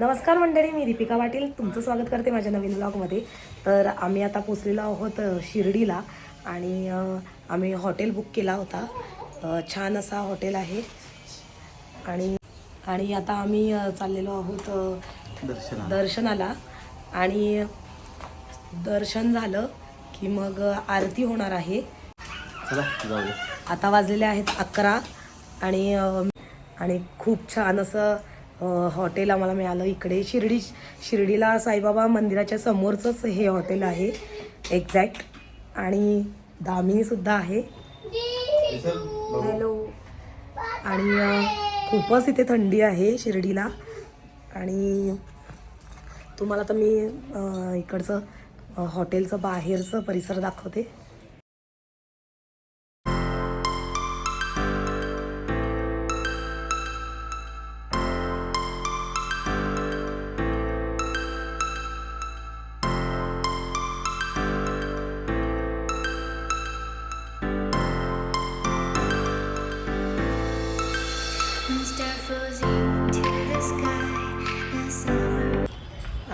नमस्कार मंडळी मी दीपिका पाटील. तुमचं स्वागत करते माझ्या नवीन ब्लॉगमध्ये तर आम्ही आता पोचलेलो आहोत शिर्डीला आणि आम्ही हॉटेल बुक केला होता. छान असा हॉटेल आहे. आणि आणि आता आम्ही चाललेलो आहोत दर्शनाला. आणि दर्शन झालं की मग आरती होणार आहे. आता वाजलेले आहेत अकरा आणि आणि खूप छान असं हॉटेल आम्हाला मिळालं इकडे. शिर्डी शिर्डीला साईबाबा मंदिराच्या समोरचंच हे हॉटेल आहे एक्झॅक्ट आणि दामिनीसुद्धा आहे. हॅलो आणि खूपच इथे थंडी आहे शिर्डीला. आणि तुम्हाला तर मी इकडचं हॉटेलचं बाहेरचं परिसर दाखवते.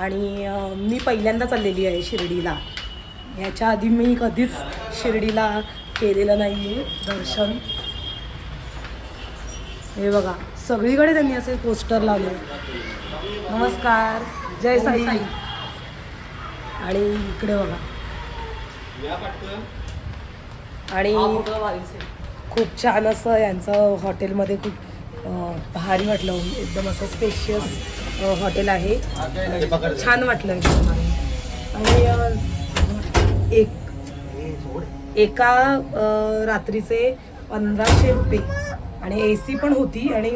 आणि मी पहिल्यांदा चाललेली आहे शिर्डीला. याच्या आधी मी कधीच शिर्डीला केलेलं नाही आहे दर्शन. हे बघा सगळीकडे त्यांनी असे पोस्टर लावले. नमस्कार जय साई आणि इकडे बघा. आणि खूप छान असं यांचं हॉटेलमध्ये खूप भारी वाटलं. एकदम असं स्पेशियस हॉटेल आहे. छान वाटलं आणि एक एका रात्रीचे पंधराशे रुपये. आणि ए सी पण होती आणि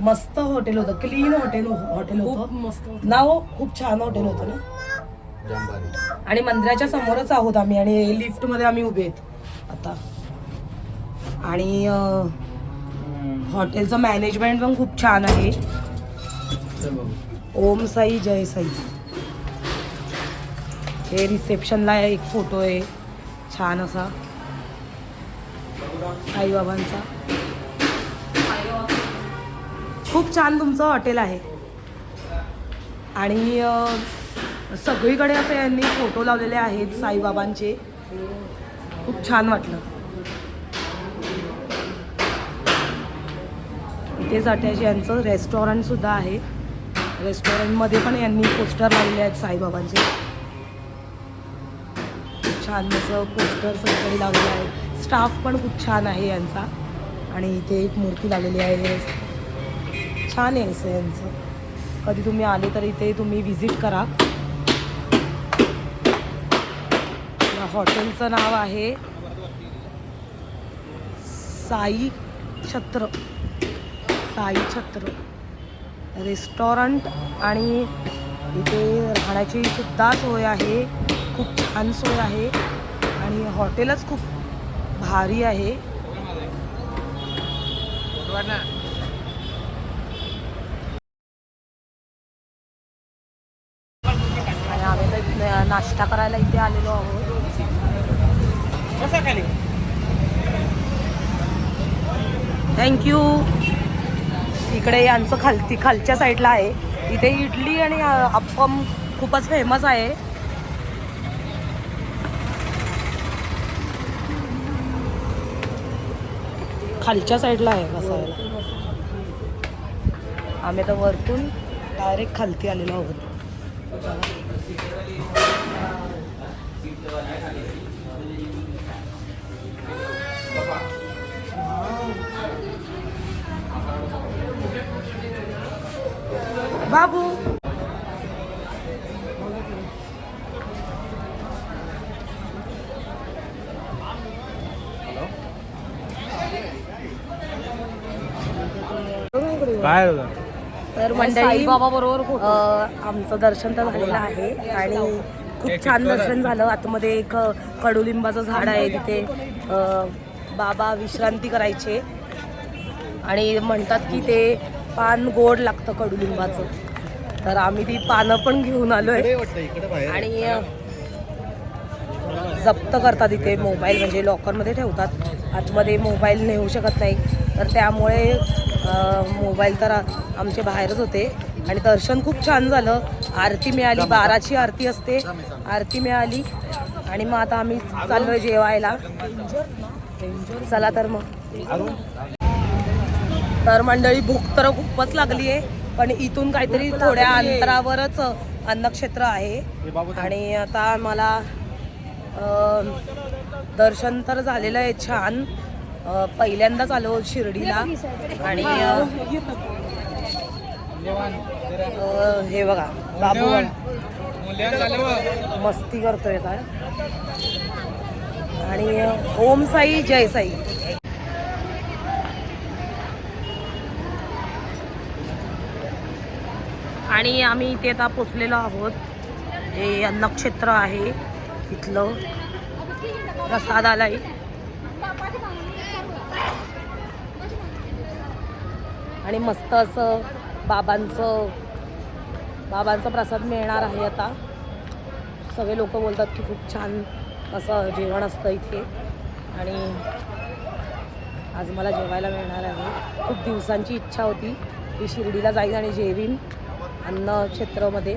मस्त हॉटेल होतं. क्लीन हॉटेल हॉटेल होतं. मस्त नाव खूप छान हॉटेल होतं ना. आणि मंदिराच्या समोरच आहोत आम्ही आणि लिफ्टमध्ये आम्ही उभे आहेत. आता. आणि हॉटेलचं मॅनेजमेंट पण खूप छान आहे. ओम साई जय साई. हे रिसेप्शनला एक फोटो आहे. छान असा. साईबाबांचा खूप छान तुमचं हॉटेल आहे. आणि सगळीकडे असे यांनी फोटो लावलेले आहेत साईबाबांचे. खूप छान वाटलं. इथेच अटॅच यांचं रेस्टॉरंटसुद्धा आहे. रेस्टॉरंटमध्ये पण यांनी पोस्टर लावलेले आहेत साईबाबांचे. खूप छान असं पोस्टर सगळे लावलेलं आहे स्टाफ पण खूप छान आहे यांचा. आणि इथे एक मूर्ती लावलेली आहे. छान आहे असं यांचं. कधी तुम्ही आले तर इथे तुम्ही व्हिजिट करा. या हॉटेलचं नाव आहे साई छत्र. साई छत्र. रेस्टॉरंट आणि इथे राहण्याची सुद्धा सोय आहे. खूप छान सोय आहे. आणि हॉटेलच खूप भारी आहे. आम्ही नाश्ता करायला इथे आलेलो आहोत. थँक्यू इकडे यांचं खालती खालच्या साईडला आहे. इथे इडली आणि अप्पम खूपच फेमस आहे. खालच्या साईडला आहे बसायला. आम्ही तर वरतून डायरेक्ट खालती आलेलो आहोत. बाबू. काय तर मंडळी बरोबर आमचं दर्शन तर झालेलं आहे आणि खूप छान दर्शन झालं. आतमध्ये एक कडुलिंबाचं झाड आहे तिथे. अ, बाबा विश्रांती करायचे. आणि म्हणतात की ते पान गोड लागतं कडुलिंबाचं. तर आम्ही ती पानं पण घेऊन आलोय. आणि जप्त करतात इथे मोबाईल म्हणजे लॉकरमध्ये ठेवतात. आतमध्ये मोबाईल नेऊ शकत नाही. तर त्यामुळे मोबाईल तर आमचे बाहेरच होते. आणि दर्शन खूप छान झालं. आरती मिळाली बाराची आरती असते. आरती मिळाली. आणि मग आता आम्ही चाललोय जेवायला. चला तर मग. तर मंडळी भूक तर खूपच लागली आहे पण इथून काहीतरी थोड्या अंतरावरच अन्नक्षेत्र आहे. आणि आता मला दर्शन तर झालेलं आहे छान. पहिल्यांदाच आलो शिर्डीला. आणि हे बघा बाबू मस्ती करतोय काय आणि ओम साई जय साई. आणि आम्ही इथे आता पोचलेलो आहोत. हे अन्नक्षेत्र आहे इथलं. प्रसाद आलाय. आणि मस्त असं बाबांचं बाबांचा प्रसाद मिळणार आहे आता. सगळे लोक बोलतात की खूप छान असं जेवण असतं इथे. आणि आज मला जेवायला मिळणार आहे. खूप दिवसांची इच्छा होती की शिर्डीला जाईन आणि जेवीन. अन्न क्षेत्रामध्ये.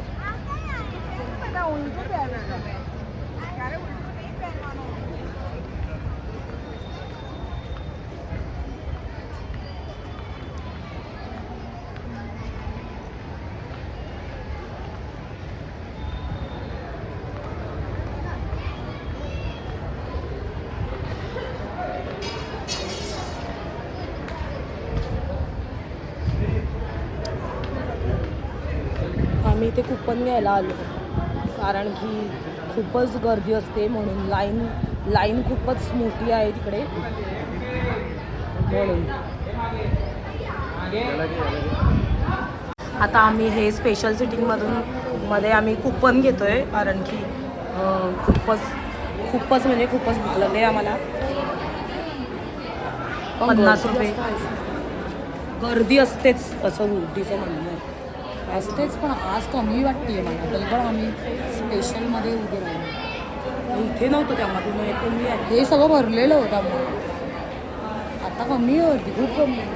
इथे कुपन घ्यायला आलो. कारण की खूपच गर्दी असते म्हणून लाईन लाईन खूपच मोठी आहे तिकडे. म्हणून. आता आम्ही हे स्पेशल सिटिंगमधून मध्ये आम्ही कुपन घेतोय कारण की खूपच खूपच म्हणजे खूपच भूक लागली आम्हाला. पन्नास रुपये. गर्दी असतेच असं उलटीचं म्हणणं आहे. असतेच पण आज कमी वाटते मला. तरी पण आम्ही स्पेशलमध्ये उभे राहिलो. इथे नव्हतं आहे. हे सगळं भरलेलं होतं मग आता कमी होती खूप कमी आहे.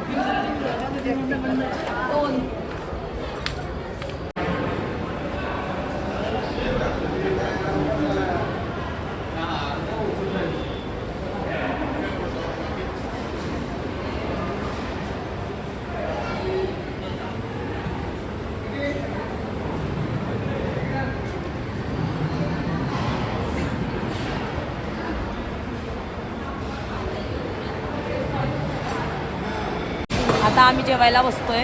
आता आम्ही जेवायला बसतोय.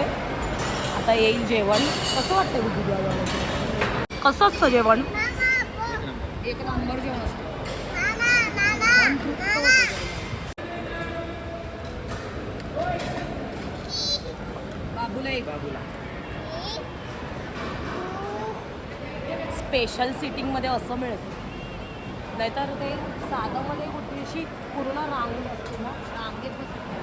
आता येईल जेवण. कसं वाटतं कसं असतं जेवण? एक नंबर जेवण असतं. बाबूला एक. स्पेशल सिटिंगमध्ये असं मिळतं. नाहीतर ते साधंमध्ये कुठे अशी पूर्ण रांग असते ना? रांगेत बसते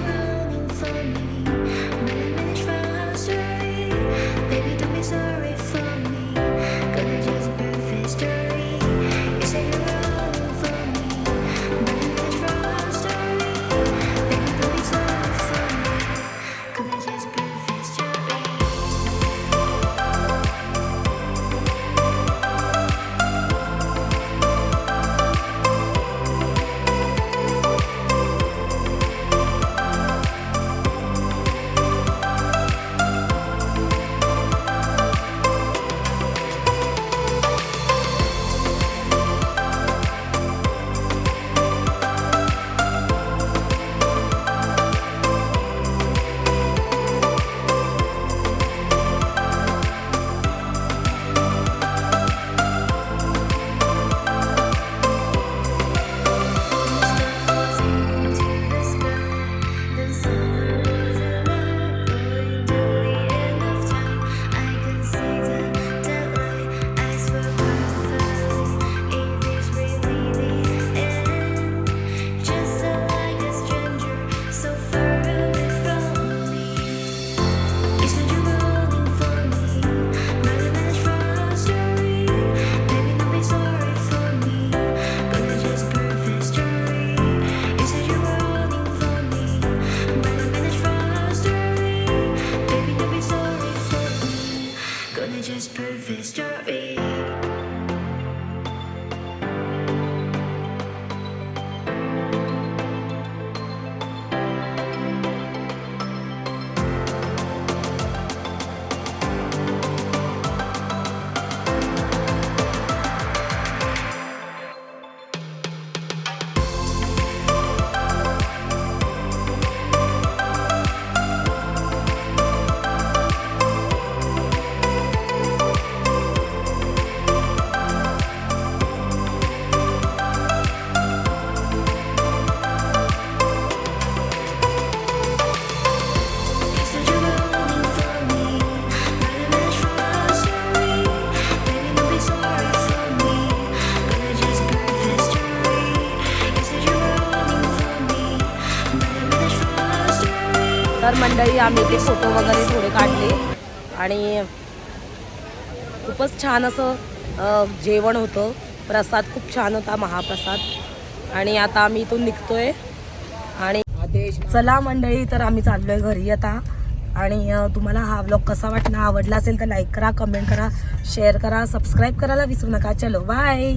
मंडळी आम्ही ते फोटो वगैरे थोडे काढले. आणि खूपच छान असं जेवण होतं. प्रसाद खूप छान होता महाप्रसाद. आणि आता आम्ही इथून निघतोय. आणि चला मंडळी तर आम्ही चाललोय घरी आता. आणि तुम्हाला हा व्लॉग कसा वाटला आवडला असेल तर लाईक करा कमेंट करा शेअर करा सबस्क्राईब करायला विसरू नका. चलो बाय